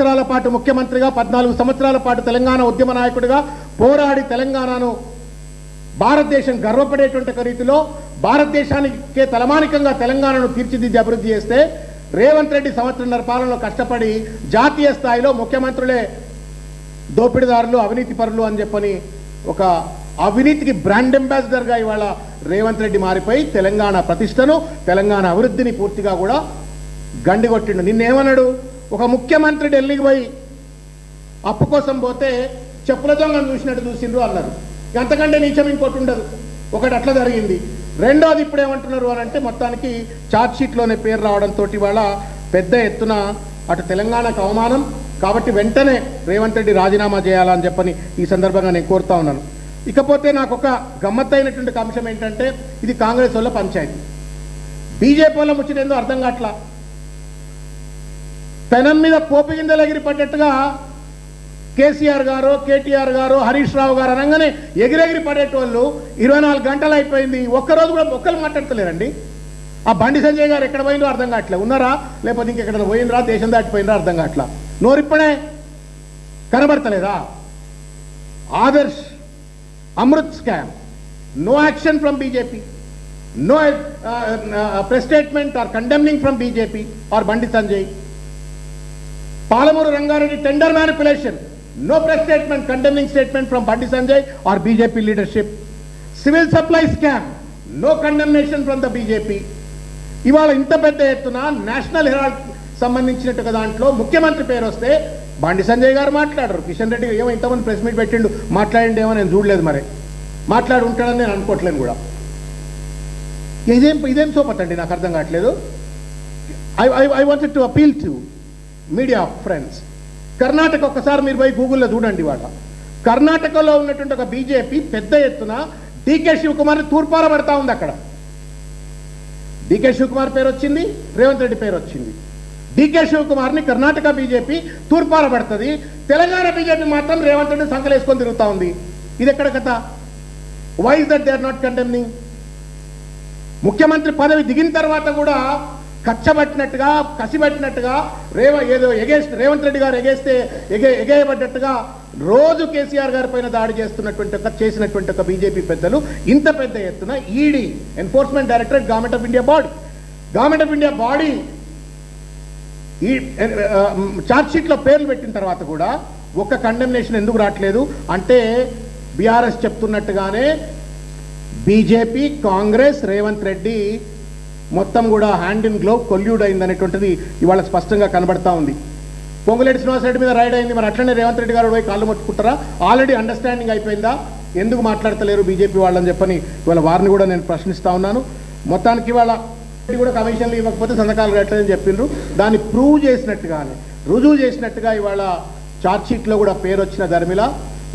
సంవత్సరాల పాటు ముఖ్యమంత్రిగా పద్నాలుగు సంవత్సరాల పాటు తెలంగాణ ఉద్యమ నాయకుడిగా పోరాడి తెలంగాణను భారతదేశం గర్వపడేటువంటి రీతిలో భారతదేశానికే తలమానికంగా తెలంగాణను తీర్చిదిద్ది అభివృద్ధి చేస్తే రేవంత్ రెడ్డి సంవత్సరంన్నర పాలనలో కష్టపడి జాతీయ స్థాయిలో ముఖ్యమంత్రులే దోపిడీదారులు అవినీతి పరులు అని చెప్పని ఒక అవినీతికి బ్రాండ్ అంబాసిడర్గా ఇవాళ రేవంత్ రెడ్డి మారిపోయి తెలంగాణ ప్రతిష్టను తెలంగాణ అభివృద్ధిని పూర్తిగా కూడా గండిగొట్టిండు. నిన్నేమన్నాడు? ఒక ముఖ్యమంత్రి ఢిల్లీకి పోయి అప్పు కోసం పోతే చెప్పుల దొంగను చూసినట్టు చూసిండ్రు అన్నారు. అంతకంటే నీచం ఇంకోటి ఉండదు. ఒకటి అట్లా జరిగింది. రెండోది ఇప్పుడు ఏమంటున్నారు అని అంటే మొత్తానికి ఛార్జ్ షీట్లోనే పేరు రావడంతో ఇవాళ పెద్ద ఎత్తున అటు తెలంగాణకు అవమానం. కాబట్టి వెంటనే రేవంత్ రెడ్డి రాజీనామా చేయాలని చెప్పని ఈ సందర్భంగా నేను కోరుతా ఉన్నాను. ఇకపోతే నాకు ఒక గమ్మత్తైనటువంటి అంశం ఏంటంటే ఇది కాంగ్రెస్ వాళ్ళ పంచాయతీ. బీజేపీ వాళ్ళ ముచ్చటేందో అర్థం కావట్లా. పెనం మీద పోపు గింజలు ఎగిరి పడ్డట్టుగా కేసీఆర్ గారు కేటీఆర్ గారు హరీష్ రావు గారు అనగానే ఎగిరెగిరి పడేటోళ్ళు ఇరవై నాలుగు గంటలు అయిపోయింది. ఒక్కరోజు కూడా ఒక్కరు మాట్లాడతలేరండి. ఆ బండి సంజయ్ గారు ఎక్కడ పోయిందో అర్థం కావట్లే. ఉన్నారా? లేకపోతే ఇంకెక్కడ పోయినరా దేశం దాటిపోయినరా అర్థం కావట్లా. నోరిప్పుడే కనబడతలేదా? Adarsh Amrit scam. No action from BJP. No press statement or condemning from BJP or Bandi Sanjay. Palamuru Rangareddy tender manipulation no press statement condemning statement from Bandi Sanjay or BJP leadership civil supply scam no condemnation from the BJP ఇవాళ ఇంత పెద్ద ఎత్తున national Herald సంబంధించినట్టుగా దాంట్లో ముఖ్యమంత్రి పేరు వస్తే బండి సంజయ్ గారు మాట్లాడరు. కిషన్ రెడ్డి ఏమో ఇంతమంది ప్రెస్ మీట్ పెట్టిండు. మాట్లాడిండు ఏమో నేను చూడలేదు మరి. మాట్లాడి ఉంటాడని నేను అనుకోవట్లేను కూడా. ఇదేం ఇదేం సోపతండి? నాకు అర్థం కావట్లేదు. I I I wanted to appeal to media friends. Karnataka ఒకసారి మీరు పోయి గూగుల్లో చూడండి వాట కర్ణాటకలో ఉన్నటువంటి ఒక బీజేపీ పెద్ద ఎత్తున డికే శివకుమార్ని తూర్పారబడతా ఉంది అక్కడ. డికే శివకుమార్ పేరు వచ్చింది రేవంత్ రెడ్డి పేరు వచ్చింది. డికే శివకుమార్ని కర్ణాటక బీజేపీ తూర్పారబడుతుంది. తెలంగాణ బీజేపీ మాత్రం రేవంత్ రెడ్డి సంకలేసుకొని తిరుగుతూ ఉంది. ఇది ఎక్కడ కథ? Why is that they are not condemning ముఖ్యమంత్రి పదవి దిగిన తర్వాత కూడా కచ్చబట్టినట్టుగా కసిబట్టినట్టుగా రేవ ఏదో ఎగేస్తే రేవంత్ రెడ్డి గారు ఎగేస్తే ఎగే ఎగేయబడ్డట్టుగా రోజు కేసీఆర్ గారి పైన దాడి చేస్తున్నటువంటి ఒక చేసినటువంటి ఒక బీజేపీ పెద్దలు ఇంత పెద్ద ఎత్తున ED enforcement directorate government of India body government of India body ఈ ఛార్జ్షీట్లో పేర్లు పెట్టిన తర్వాత కూడా ఒక్క కండెమ్నేషన్ ఎందుకు రావట్లేదు? అంటే బీఆర్ఎస్ చెప్తున్నట్టుగానే బీజేపీ కాంగ్రెస్ రేవంత్ రెడ్డి మొత్తం కూడా హ్యాండ్ ఇన్ గ్లోవ్ కొల్యూడ్ అయింది అనేటువంటిది ఇవాళ స్పష్టంగా కనబడతా ఉంది. పొంగులేటి శ్రీనివాసరెడ్డి మీద రైడ్ అయింది. మరి అట్లనే రేవంత్ రెడ్డి గారు పోయి కాళ్ళు మొట్టుకుంటారా? ఆల్రెడీ అండర్స్టాండింగ్ అయిపోయిందా? ఎందుకు మాట్లాడతలేరు బీజేపీ వాళ్ళని చెప్పని ఇవాళ వారిని కూడా నేను ప్రశ్నిస్తా ఉన్నాను. మొత్తానికి ఇవాళ కూడా కమిషన్లు ఇవ్వకపోతే సంతకాలు కట్టలేదని చెప్పిండ్రు. దాన్ని ప్రూవ్ చేసినట్టుగానే రుజువు చేసినట్టుగా ఇవాళ ఛార్జ్షీట్లో కూడా పేరు వచ్చిన ధర్మిల.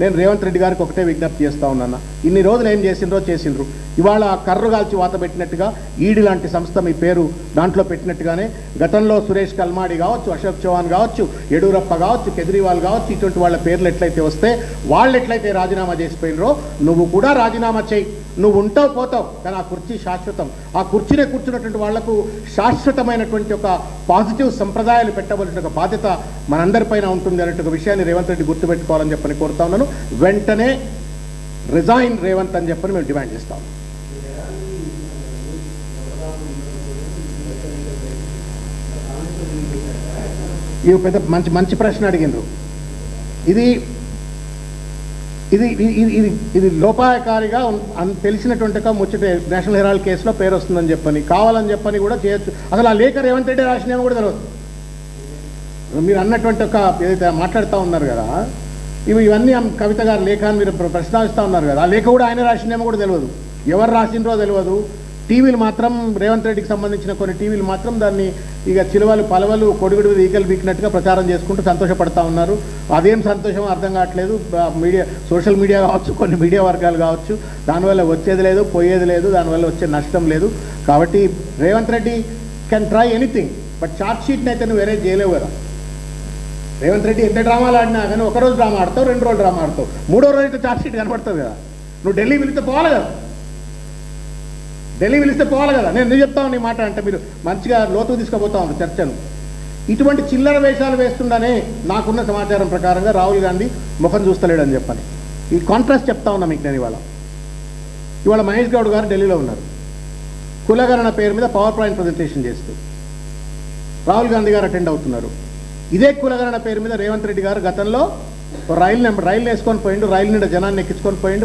నేను రేవంత్ రెడ్డి గారికి ఒకటే విజ్ఞప్తి చేస్తా ఉన్నాను. ఇన్ని రోజులు ఏం చేసిండ్రో చేసిండ్రు. ఇవాళ కర్రు కాల్చి వాత పెట్టినట్టుగా ఈడి లాంటి సంస్థ మీ పేరు దాంట్లో పెట్టినట్టుగానే గతంలో సురేష్ కల్మాడి కావచ్చు అశోక్ చౌహాన్ కావచ్చు యడూరప్ప కావచ్చు కేజ్రీవాల్ కావచ్చు ఇటువంటి వాళ్ళ పేర్లు ఎట్లయితే వస్తే వాళ్ళు ఎట్లయితే రాజీనామా చేసిపోయినరో నువ్వు కూడా రాజీనామా చేయి. నువ్వు ఉంటావు పోతావు. కానీ ఆ కుర్చీ శాశ్వతం. ఆ కుర్చీనే కూర్చున్నటువంటి వాళ్ళకు శాశ్వతమైనటువంటి ఒక పాజిటివ్ సంప్రదాయాలు పెట్టవలసిన ఒక బాధ్యత మనందరిపైన ఉంటుంది అనేటువంటి విషయాన్ని రేవంత్ రెడ్డి గుర్తుపెట్టుకోవాలని చెప్పని కోరుతా ఉన్నాను. వెంటనే రిజైన్ రేవంత్ అని చెప్పని మేము డిమాండ్ చేస్తాం ఈ పెద్ద మంచి మంచి ప్రశ్న అడిగినారు ఇది ఇది ఇది ఇది ఇది లోపాయకారిగా తెలిసినటువంటి ముచ్చట నేషనల్ హెరాల్డ్ కేసులో పేరు వస్తుందని చెప్పని. కావాలని చెప్పని కూడా చేయొచ్చు. అసలు ఆ లేఖ రేవంత్ రెడ్డి రాసినేమో కూడా తెలియదు మీరు అన్నటువంటి ఒక ఏదైతే మాట్లాడుతూ ఉన్నారు కదా ఇవి ఇవన్నీ కవిత గారి లేఖాన్ని మీరు ప్ర- ప్రస్తావిస్తూ ఉన్నారు కదా ఆ లేఖ కూడా ఆయన రాసిందేమో కూడా తెలియదు ఎవరు రాసిండ్రో తెలియదు టీవీలు మాత్రం రేవంత్ రెడ్డికి సంబంధించిన కొన్ని టీవీలు మాత్రం దాన్ని ఇక చిలువలు పలవలు కొడుగుడు ఈకలు బీకినట్టుగా ప్రచారం చేసుకుంటూ సంతోషపడతా ఉన్నారు. అదేం సంతోషం అర్థం కావట్లేదు. మీడియా సోషల్ మీడియా కావచ్చు కొన్ని మీడియా వర్గాలు కావచ్చు దానివల్ల వచ్చేది లేదు పోయేది లేదు దానివల్ల వచ్చే నష్టం లేదు. కాబట్టి Revanth Reddy can try anything but charge షీట్ని అయితే నువ్వు వేరే చేయలేవు కదా. రేవంత్ రెడ్డి ఎంత డ్రామాలు ఆడినా కానీ ఒక రోజు డ్రామా ఆడతావు రెండు రోజులు డ్రామా ఆడతావు. మూడో రోజు అయితే ఛార్జ్ షీట్ కనపడుతుంది కదా. నువ్వు ఢిల్లీ పిలిస్తే పోవాలి కదా. ఢిల్లీ పిలిస్తే పోవాలి కదా. నేను ఎందుకు చెప్తా నీ మాట అంటే మీరు మంచిగా లోతుకు తీసుకుపోతా ఉన్నారు చర్చను ఇటువంటి చిల్లర వేషాలు వేస్తుండనే నాకున్న సమాచారం ప్రకారంగా రాహుల్ గాంధీ ముఖం చూస్తలేడని చెప్పాలి. ఈ కాంట్రాస్ట్ చెప్తా ఉన్నా మీకు నేను ఇవాళ. ఇవాళ మహేష్ గౌడ్ గారు ఢిల్లీలో ఉన్నారు. కులగరణ పేరు మీద పవర్ పాయింట్ ప్రజెంటేషన్ చేస్తూ రాహుల్ గాంధీ గారు అటెండ్ అవుతున్నారు. ఇదే కులగరణ పేరు మీద రేవంత్ రెడ్డి గారు గతంలో రైలు నెంబర్ రైలు వేసుకొని పోయిండు రైలు నిండా జనాన్ని ఎక్కించుకొని పోయిండు